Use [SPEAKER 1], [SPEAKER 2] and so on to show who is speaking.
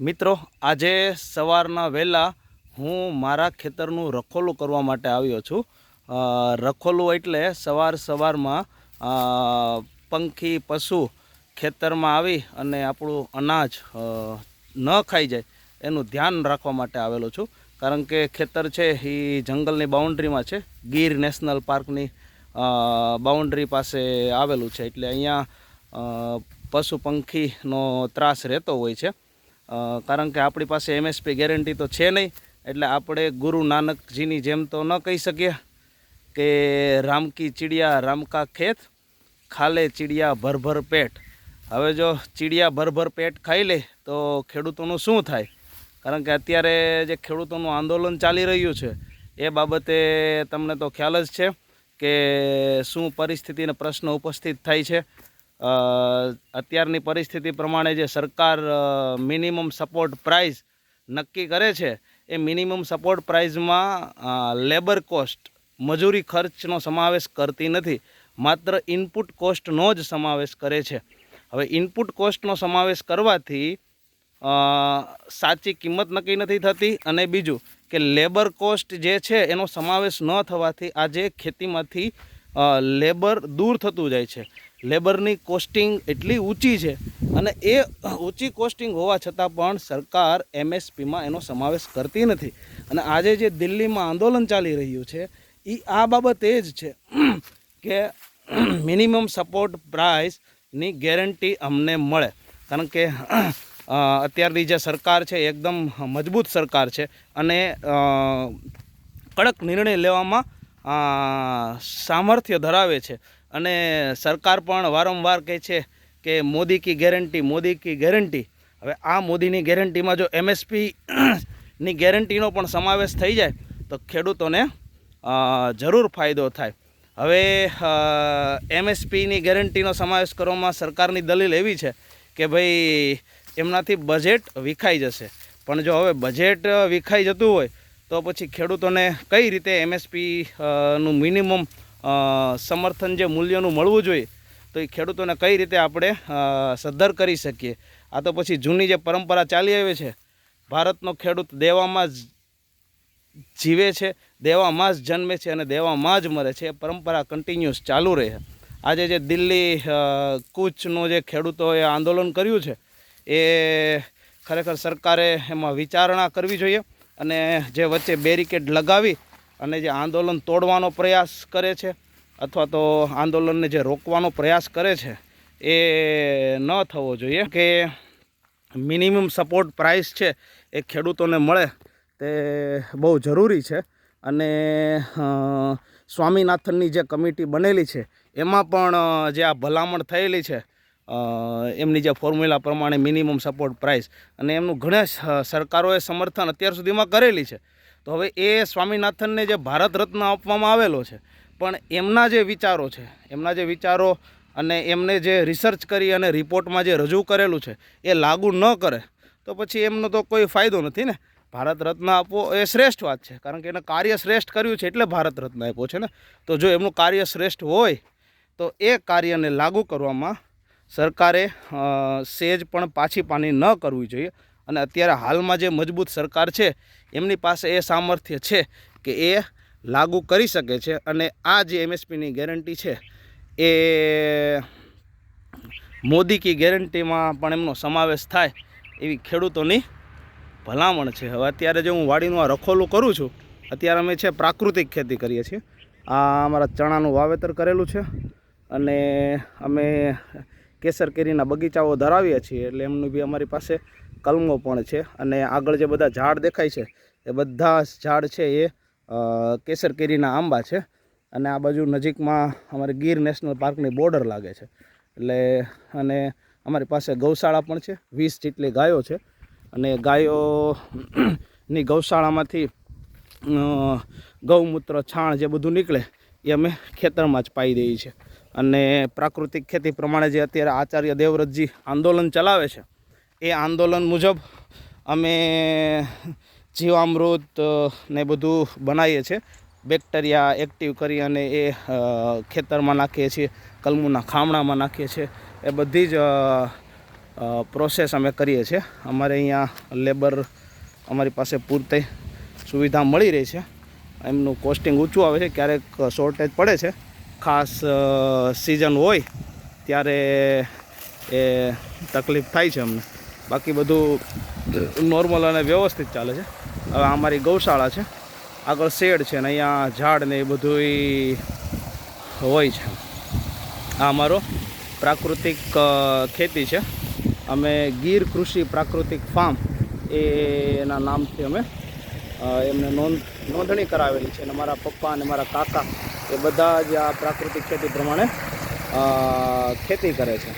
[SPEAKER 1] મિત્રો, આજે સવારના વહેલા હું મારા ખેતરનું રખોલું કરવા માટે આવ્યો છું. રખોલું એટલે સવાર સવારમાં પંખી, પશુ ખેતરમાં આવી અને આપણું અનાજ ન ખાઈ જાય એનું ધ્યાન રાખવા માટે આવેલો છું. કારણ કે ખેતર છે એ જંગલની બાઉન્ડ્રીમાં છે. ગીર નેશનલ પાર્કની બાઉન્ડ્રી પાસે આવેલું છે. એટલે અહીંયા પશુ પંખીનો ત્રાસ રહેતો હોય છે. કારણ કે આપણી પાસે એમએસપી ગેરંટી તો છે નહીં, એટલે આપણે ગુરુ નાનકજીની જેમ તો ન કહી શકીએ કે રામકી ચીડિયા ચિડિયા રામ ખેત, ખાલે ચિડિયા ભરભર પેટ. હવે જો ચિડિયા ભરભર પેટ ખાઈ લે તો ખેડૂતોનું શું થાય? કારણ કે અત્યારે જે ખેડૂતોનું આંદોલન ચાલી રહ્યું છે, એ બાબતે તમને તો ખ્યાલ જ છે કે શું પરિસ્થિતિને પ્રશ્ન ઉપસ્થિત થાય છે. અત્યારની પરિસ્થિતિ પ્રમાણે જે સરકાર મિનિમમ સપોર્ટ પ્રાઇસ નક્કી કરે છે, એ મિનિમમ સપોર્ટ પ્રાઇઝમાં લેબર કોસ્ટ મજૂરી ખર્ચનો સમાવેશ કરતી નથી. માત્ર ઇનપુટ કોસ્ટનો જ સમાવેશ કરે છે. હવે ઇનપુટ કોસ્ટનો સમાવેશ કરવાથી સાચી કિંમત નક્કી નથી થતી અને બીજું કે લેબર કોસ્ટ જે છે એનો સમાવેશ ન થવાથી આજે ખેતીમાંથી લેબર દૂર થતું જાય છે. લેબરની કોસ્ટિંગ એટલી ઊંચી છે અને એ ઊંચી કોસ્ટિંગ હોવા છતાં પણ સરકાર એમએસપીમાં એનો સમાવેશ કરતી નથી. અને આજે જે દિલ્હીમાં આંદોલન ચાલી રહ્યું છે એ આ બાબત એ જ છે કે મિનિમમ સપોર્ટ પ્રાઇસની ગેરંટી અમને મળે. કારણ કે અત્યારની જે સરકાર છે એકદમ મજબૂત સરકાર છે અને કડક નિર્ણય લેવામાં સામર્થ્ય ધરાવે છે. અને સરકાર પણ વારંવાર કહે છે કે મોદી કી ગેરંટી મોદી કી ગેરંટી હવે આ મોદીની ગેરંટીમાં જો એમએસપી ની ગેરંટીનો પણ સમાવેશ થઈ જાય, તો ખેડૂતોને જરૂર ફાયદો થાય. હવે એમએસપીની ગેરંટીનો સમાવેશ કરવામાં સરકારની દલીલ એવી છે કે ભાઈ, એમનાથી બજેટ વિખાઈ જશે. પણ જો હવે બજેટ વિખાઈ જતું હોય, તો પછી ખેડૂતોને કઈ રીતે એમએસપી નું મિનિમમ સમર્થન જે મૂલ્યનું મળવું જોઈએ, તો એ ખેડૂતોને કઈ રીતે આપણે સદ્ધર કરી શકીએ? આ તો પછી જૂની જે પરંપરા ચાલી આવી છે, ભારતનો ખેડૂત દેવામાં જ જીવે છે, દેવામાં જ જન્મે છે અને દેવામાં જ મરે છે, એ પરંપરા કન્ટિન્યુઅસ ચાલુ રહે આજે જે દિલ્હી કૂચનું જે ખેડૂતોએ આંદોલન કર્યું છે, એ ખરેખર સરકારે એમાં વિચારણા કરવી જોઈએ અને જે વચ્ચે બેરિકેડ લગાવી અને જે આંદોલન તોડવાનો પ્રયાસ કરે છે અથવા તો આંદોલનને જે રોકવાનો પ્રયાસ કરે છે, એ ન થવો જોઈએ. કે મિનિમમ સપોર્ટ પ્રાઇસ છે એ ખેડૂતોને મળે તે બહુ જરૂરી છે. અને સ્વામિનાથનની જે કમિટી બનેલી છે, એમાં પણ જે આ ભલામણ થયેલી છે એમની જે ફોર્મ્યુલા પ્રમાણે મિનિમમ સપોર્ટ પ્રાઇસ અને એમનું ઘણા સરકારોએ સમર્થન અત્યાર સુધીમાં કરેલી છે. તો હવે એ સ્વામિનાથનને જે ભારત રત્ન આપવામાં આવેલો છે, પણ એમના જે વિચારો છે, એમના જે વિચારો અને એમને જે રિસર્ચ કરી અને રિપોર્ટમાં જે રજૂ કરેલું છે, એ લાગુ ન કરે, તો પછી એમનો તો કોઈ ફાયદો નથી ને? ભારત રત્ન આપવો એ શ્રેષ્ઠ વાત છે, કારણ કે એને કાર્ય શ્રેષ્ઠ કર્યું છે એટલે ભારત રત્ન આપ્યો છે ને? તો જો એમનું કાર્ય શ્રેષ્ઠ હોય, તો એ કાર્યને લાગુ કરવામાં સરકારે સેજ પણ પાછી પાની ન કરવી જોઈએ. અને અત્યારે હાલમાં જે મજબૂત સરકાર છે, એમની પાસે એ સામર્થ્ય છે કે એ લાગુ કરી શકે છે અને આ જે એમએસપીની ગેરંટી છે, એ મોદી કી ગેરંટીમાં પણ એમનો સમાવેશ થાય એવી ખેડૂતોની ભલામણ છે. હવે અત્યારે જે હું વાડીનું આ રખોલું કરું છું, અત્યારે અમે છે પ્રાકૃતિક ખેતી કરીએ છીએ. આ અમારા ચણાનું વાવેતર કરેલું છે અને અમે કેસર કેરીના બગીચાઓ ધરાવીએ છીએ, એટલે એમનું બી અમારી પાસે કલમો પણ છે અને આગળ જે બધા ઝાડ દેખાય છે, એ બધા ઝાડ છે એ કેસર કેરીના આંબા છે. અને આ બાજુ નજીકમાં અમારે ગીર નેશનલ પાર્કની બોર્ડર લાગે છે. એટલે અને અમારી પાસે ગૌશાળા પણ છે, વીસ જેટલી ગાયો છે. અને ગાયોની ગૌશાળામાંથી ગૌમૂત્ર, છાણ જે બધું નીકળે, એ અમે ખેતરમાં જ પાઈ દઈએ છીએ. અને પ્રાકૃતિક ખેતી પ્રમાણે જે અત્યારે આચાર્ય દેવવ્રતજી આંદોલન ચલાવે છે એ આંદોલન મુજબ અમે જીવામૃત ને બધું બનાવીએ છીએ. બેક્ટેરિયા એક્ટિવ કરી અને એ ખેતરમાં નાખીએ છીએ, કલમુના ખામણામાં નાખીએ છીએ. એ બધી જ પ્રોસેસ અમે કરીએ છીએ. અમારે અહીંયા લેબર અમારી પાસે પૂરતી સુવિધા મળી રહી છે. એમનું કોસ્ટિંગ ઊંચું આવે છે, ક્યારેક શોર્ટેજ પડે છે. ખાસ સિઝન હોય ત્યારે એ તકલીફ થાય છે અમને. બાકી બધું નોર્મલ અને વ્યવસ્થિત ચાલે છે. હવે અમારી ગૌશાળા છે. આગળ શેડ છે ને અહીંયા ઝાડ ને એ બધું હોય છે. આ અમારો પ્રાકૃતિક ખેતી છે. અમે ગીર કૃષિ પ્રાકૃતિક ફાર્મ એના નામથી અમે એમને નોંધ, નોંધણી કરાવેલી છે. અને મારા પપ્પા અને મારા કાકા એ બધા જ આ પ્રાકૃતિક ખેતી પ્રમાણે ખેતી કરે છે.